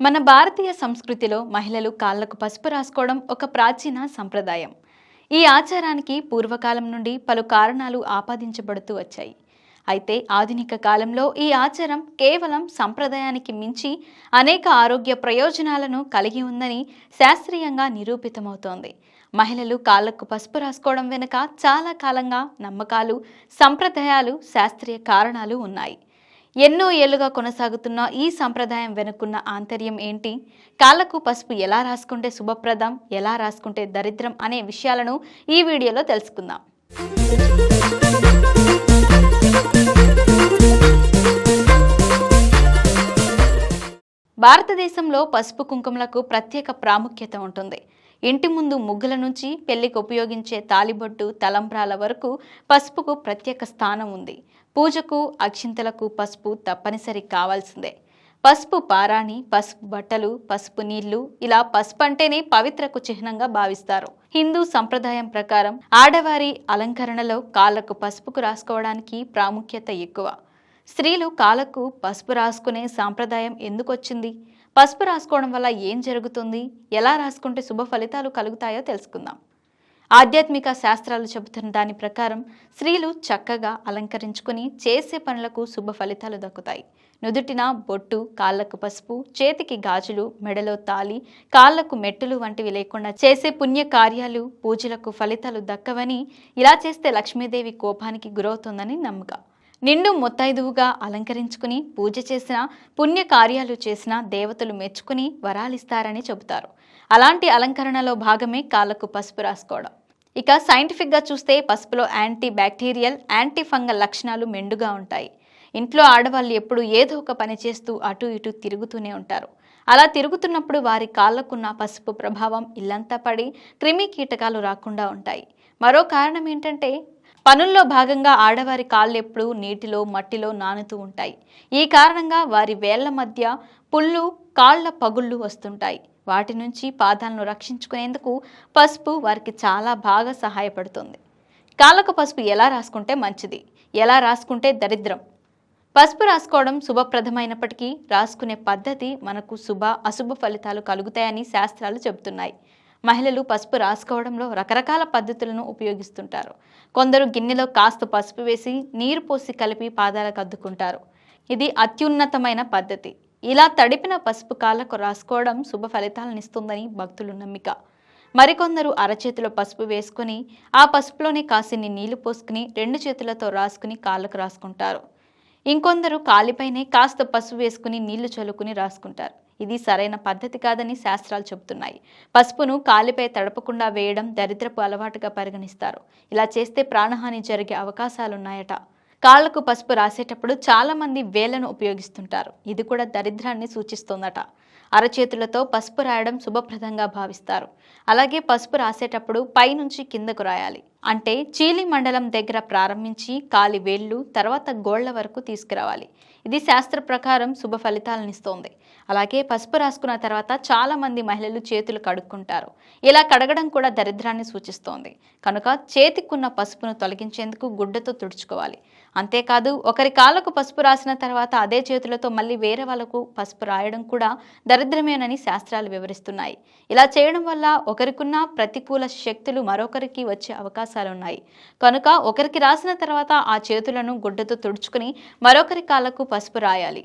మన భారతీయ సంస్కృతిలో మహిళలు కాళ్ళకు పసుపు రాసుకోవడం ఒక ప్రాచీన సంప్రదాయం. ఈ ఆచారానికి పూర్వకాలం నుండి పలు కారణాలు ఆపాదించబడుతూ వచ్చాయి. అయితే ఆధునిక కాలంలో ఈ ఆచారం కేవలం సంప్రదాయానికి మించి అనేక ఆరోగ్య ప్రయోజనాలను కలిగి ఉందని శాస్త్రీయంగా నిరూపితమవుతోంది. మహిళలు కాళ్ళకు పసుపు రాసుకోవడం వెనుక చాలా కాలంగా నమ్మకాలు సంప్రదాయాలు శాస్త్రీయ కారణాలు ఉన్నాయి. ఎన్నో ఏళ్ళుగా కొనసాగుతున్న ఈ సంప్రదాయం వెనుకున్న ఆంతర్యం ఏంటి? కాళ్ళకు పసుపు ఎలా రాసుకుంటే శుభప్రదం? ఎలా రాసుకుంటే దరిద్రం అనే విషయాలను ఈ వీడియోలో తెలుసుకుందాం. భారతదేశంలో పసుపు కుంకుమలకు ప్రత్యేక ప్రాముఖ్యత ఉంటుంది. ఇంటి ముందు ముగ్గుల నుంచి పెళ్ళికి ఉపయోగించే తాలిబొట్టు తలంబ్రాల వరకు పసుపుకు ప్రత్యేక స్థానం ఉంది. పూజకు అక్షింతలకు పసుపు తప్పనిసరి కావాల్సిందే. పసుపు పారాణి పసుపు బట్టలు పసుపు నీళ్ళు ఇలా పసుపు అంటేనే పవిత్రకు చిహ్నంగా భావిస్తారు. హిందూ సంప్రదాయం ప్రకారం ఆడవారి అలంకరణలో కాళ్ళకు పసుపుకు రాసుకోవడానికి ప్రాముఖ్యత ఎక్కువ. స్త్రీలు కాళ్ళకు పసుపు రాసుకునే సాంప్రదాయం ఎందుకొచ్చింది? పసుపు రాసుకోవడం వల్ల ఏం జరుగుతుంది? ఎలా రాసుకుంటే శుభ ఫలితాలు కలుగుతాయో తెలుసుకుందాం. ఆధ్యాత్మిక శాస్త్రాలు చెబుతున్న దాని ప్రకారం స్త్రీలు చక్కగా అలంకరించుకుని చేసే పనులకు శుభ ఫలితాలు దక్కుతాయి. నుదుటిన బొట్టు కాళ్ళకు పసుపు చేతికి గాజులు మెడలో తాలి కాళ్ళకు మెట్టులు వంటివి లేకుండా చేసే పుణ్య కార్యాలు పూజలకు ఫలితాలు దక్కవని ఇలా చేస్తే లక్ష్మీదేవి కోపానికి గురవుతుందని నమ్మకం. నిండు ముత్తైదువుగా అలంకరించుకుని పూజ చేసిన పుణ్య కార్యాలు చేసిన దేవతలు మెచ్చుకుని వరాలిస్తారని చెబుతారు. అలాంటి అలంకరణలో భాగమే కాళ్ళకు పసుపు రాసుకోవడం. ఇక సైంటిఫిక్గా చూస్తే పసుపులో యాంటీ బ్యాక్టీరియల్ యాంటీ ఫంగల్ లక్షణాలు మెండుగా ఉంటాయి. ఇంట్లో ఆడవాళ్ళు ఎప్పుడు ఏదో ఒక పని చేస్తూ అటు ఇటు తిరుగుతూనే ఉంటారు. అలా తిరుగుతున్నప్పుడు వారి కాళ్ళకున్న పసుపు ప్రభావం ఇల్లంతా పడి క్రిమి కీటకాలు రాకుండా ఉంటాయి. మరో కారణం ఏంటంటే పనుల్లో భాగంగా ఆడవారి కాళ్ళు ఎప్పుడూ నీటిలో మట్టిలో నానుతూ ఉంటాయి. ఈ కారణంగా వారి వేళ్ళ మధ్య పుళ్ళు కాళ్ళ పగుళ్ళు వస్తుంటాయి. వాటి నుంచి పాదాలను రక్షించుకునేందుకు పసుపు వారికి చాలా బాగా సహాయపడుతుంది. కాళ్ళకు పసుపు ఎలా రాసుకుంటే మంచిది? ఎలా రాసుకుంటే దరిద్రం? పసుపు రాసుకోవడం శుభప్రదమైనప్పటికీ రాసుకునే పద్ధతి మనకు శుభ అశుభ ఫలితాలు కలుగుతాయని శాస్త్రాలు చెబుతున్నాయి. మహిళలు పసుపు రాసుకోవడంలో రకరకాల పద్ధతులను ఉపయోగిస్తుంటారు. కొందరు గిన్నెలో కాస్త పసుపు వేసి నీరు పోసి కలిపి పాదాలకు అద్దుకుంటారు ఇది అత్యున్నతమైన పద్ధతి. ఇలా తడిపిన పసుపు కాళ్ళకు రాసుకోవడం శుభ ఫలితాలను ఇస్తుందని భక్తులు నమ్మిక. మరికొందరు అరచేతిలో పసుపు వేసుకుని ఆ పసుపులోనే కాసిన్ని నీళ్ళు పోసుకుని రెండు చేతులతో రాసుకుని కాళ్ళకు రాసుకుంటారు. ఇంకొందరు కాలిపైనే కాస్త పసుపు వేసుకుని నీళ్ళు చల్లుకుని రాసుకుంటారు. ఇది సరైన పద్ధతి కాదని శాస్త్రాలు చెబుతున్నాయి. పసుపును కాలిపై తడపకుండా వేయడం దరిద్రపు అలవాటుగా పరిగణిస్తారు. ఇలా చేస్తే ప్రాణహాని జరిగే అవకాశాలున్నాయట. కాళ్ళకు పసుపు రాసేటప్పుడు చాలామంది వేలను ఉపయోగిస్తుంటారు. ఇది కూడా దరిద్రాన్ని సూచిస్తోందట. అరచేతులతో పసుపు రాయడం శుభప్రదంగా భావిస్తారు. అలాగే పసుపు రాసేటప్పుడు పైనుంచి కిందకు రాయాలి. అంటే చీలి మండలం దగ్గర ప్రారంభించి కాలి వేళ్ళు తర్వాత గోళ్ళ వరకు తీసుకురావాలి. ఇది శాస్త్ర ప్రకారం శుభ ఫలితాలనిస్తోంది అలాగే పసుపు రాసుకున్న తర్వాత చాలామంది మహిళలు చేతులు కడుక్కుంటారు. ఇలా కడగడం కూడా దరిద్రాన్ని సూచిస్తోంది. కనుక చేతికున్న పసుపును తొలగించేందుకు గుడ్డతో తుడుచుకోవాలి. అంతేకాదు ఒకరి కాళ్ళకు పసుపు రాసిన తర్వాత అదే చేతులతో మళ్ళీ వేరే వాళ్ళకు పసుపు రాయడం కూడా దరిద్రమేనని శాస్త్రాలు వివరిస్తున్నాయి. ఇలా చేయడం వల్ల ఒకరికున్న ప్రతికూల శక్తులు మరొకరికి వచ్చే అవకాశాలున్నాయి. కనుక ఒకరికి రాసిన తర్వాత ఆ చేతులను గుడ్డతో తుడుచుకుని మరొకరి కాళ్ళకు పసుపు రాయాలి.